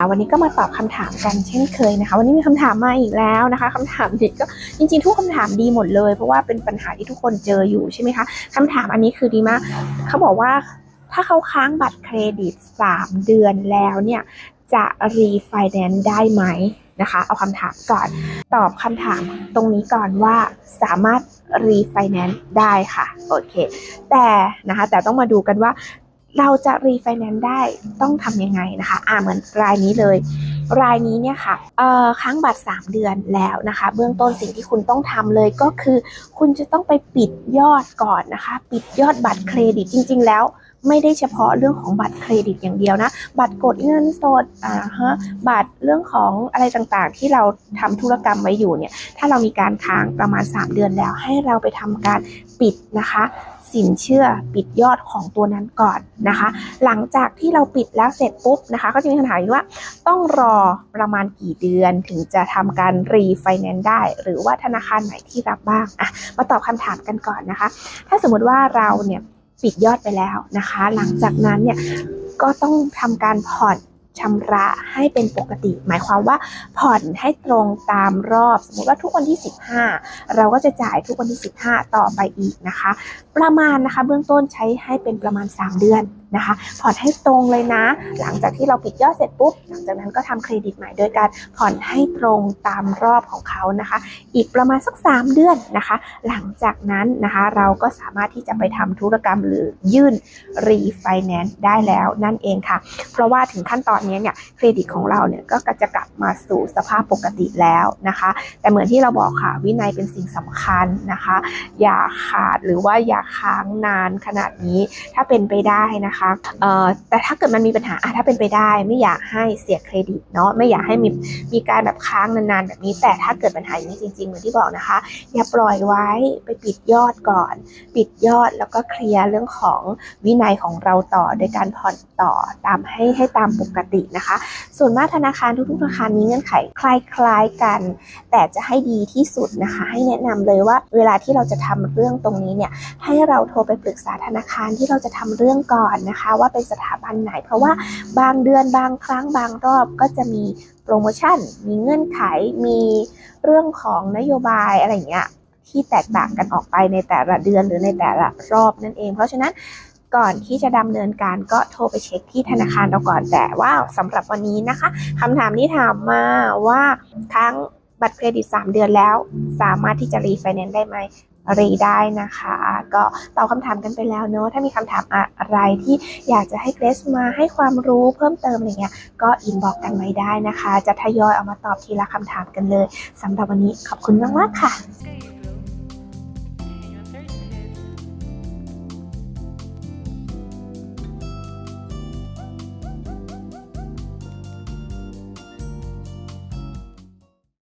วันนี้ก็มาตอบคำถามกันเช่นเคยนะคะ วันนี้มีคำถามมาอีกแล้วนะคะคำถามนี้ก็จริงๆทุกคำถามดีหมดเลย เพราะว่าเป็นปัญหาที่ทุกคนเจออยู่ใช่ไหมคะคำถามอันนี้คือดีมากเขาบอกว่าถ้าเขาค้างบัตรเครดิต 3 เดือนแล้วเนี่ยจะรีไฟแนนซ์ได้ไหมนะคะ เอาคำถามก่อน ตอบคำถามตรงนี้ก่อนว่าสามารถรีไฟแนนซ์ได้ค่ะ โอเค แต่นะคะ แต่ต้องมาดูกันว่า เราจะรีไฟแนนซ์ได้ต้องทำยังไงนะคะ อ่าเหมือนรายนี้เลย รายนี้เนี่ยค่ะเอ่อค้างบัตร 3 เดือนแล้วนะคะ เบื้องต้นสิ่งที่คุณต้องทำเลยก็คือ คุณจะต้องไปปิดยอดก่อนนะคะ ปิดยอดบัตรเครดิตจริง ๆ แล้ว ไม่ได้เฉพาะเรื่องของบัตรเครดิตอย่างเดียวนะ บัตรกดเงินสดอ่าฮะบัตรเรื่องของอะไรต่างๆ ที่เราทำธุรกรรมไว้อยู่เนี่ย ถ้าเรามีการค้างประมาณ 3 เดือนแล้ว ให้เราไปทำการปิดนะคะ สินเชื่อปิดยอดของตัวนั้นก่อนนะคะ หลังจากที่เราปิดแล้วเสร็จปุ๊บนะคะ ก็จะมีคำถามว่าต้องรอประมาณกี่เดือนถึงจะทำการรีไฟแนนซ์ได้ หรือว่าธนาคารไหนที่รับบ้างอะมาตอบคำถามกันก่อนนะคะ ถ้าสมมติว่าเราเนี่ย ปิดยอดไปแล้วนะคะ หลังจากนั้นเนี่ยก็ต้องทำการผ่อนชำระให้เป็นปกติ หมายความว่าผ่อนให้ตรงตามรอบ สมมติว่าทุกวันที่ 15 เราก็จะจ่ายทุกวันที่ 15 ต่อไปอีกนะคะ ประมาณนะคะ เบื้องต้นใช้ให้เป็นประมาณ 3 เดือน นะคะ ผ่อนให้ตรงเลยนะ หลังจากที่เราปิดยอดเสร็จปุ๊บ หลังจากนั้นก็ทำเครดิตใหม่โดยการผ่อนให้ตรงตามรอบของเขานะคะ อีกประมาณสัก 3 เดือนนะคะ หลังจากนั้นนะคะเราก็สามารถที่จะไปทำธุรกรรมหรือยื่นรีไฟแนนซ์ได้แล้วนั่นเองค่ะ เพราะว่าถึงขั้นตอนนี้เนี่ยเครดิตของเราเนี่ยก็จะกลับมาสู่สภาพปกติแล้วนะคะ แต่เหมือนที่เราบอกค่ะวินัยเป็นสิ่งสำคัญนะคะ อย่าขาดหรือว่าอย่าค้างนานขนาดนี้ถ้าเป็นไปได้นะคะเอ่อแต่ถ้าเกิดมันมีปัญหาถ้าเป็นไปได้ไม่อยากให้เสียเครดิตเนาะไม่อยากให้มีมีการแบบค้างนานๆแบบนี้ แต่ถ้าเกิดปัญหาอย่างนี้จริงๆเหมือนที่บอกนะคะ อย่าปล่อยไว้ไปปิดยอดก่อน ปิดยอดแล้วก็เคลียร์เรื่องของวินัยของเราต่อโดยการผ่อนต่อตามให้ให้ตามปกตินะคะ ส่วนมากธนาคารทุกๆธนาคารมีเงื่อนไขคล้ายๆกัน แต่จะให้ดีที่สุดนะคะ ให้แนะนำเลยว่าเวลาที่เราจะทำเรื่องตรงนี้เนี่ยให้เราโทรไปปรึกษาธนาคารที่เราจะทำเรื่องก่อนนะคะ ว่าเป็นสถาบันไหน เพราะว่าบางเดือนบางครั้งบางรอบก็จะมีโปรโมชั่น มีเงื่อนไข มีเรื่องของนโยบายอะไรเงี้ยที่แตกต่างกันออกไปในแต่ละเดือนหรือในแต่ละรอบนั่นเอง เพราะฉะนั้นก่อนที่จะดำเนินการก็โทรไปเช็คที่ธนาคารเราก่อนแต่ว่าสำหรับวันนี้นะคะคำถามที่ถามมาว่าทั้งบัตรเครดิต 3 เดือนแล้ว สามารถที่จะรีไฟแนนซ์ได้ไหม รีได้นะคะ ก็ตอบคำถามกันไปแล้วเนอะถ้ามีคำถามอะไรที่อยากจะให้เกรซมาให้ความรู้เพิ่มเติมอะไรเงี้ยก็อินบอกกันไว้ได้นะคะ จะทยอยเอามาตอบทีละคำถามกันเลยสำหรับวันนี้ขอบคุณมากๆค่ะ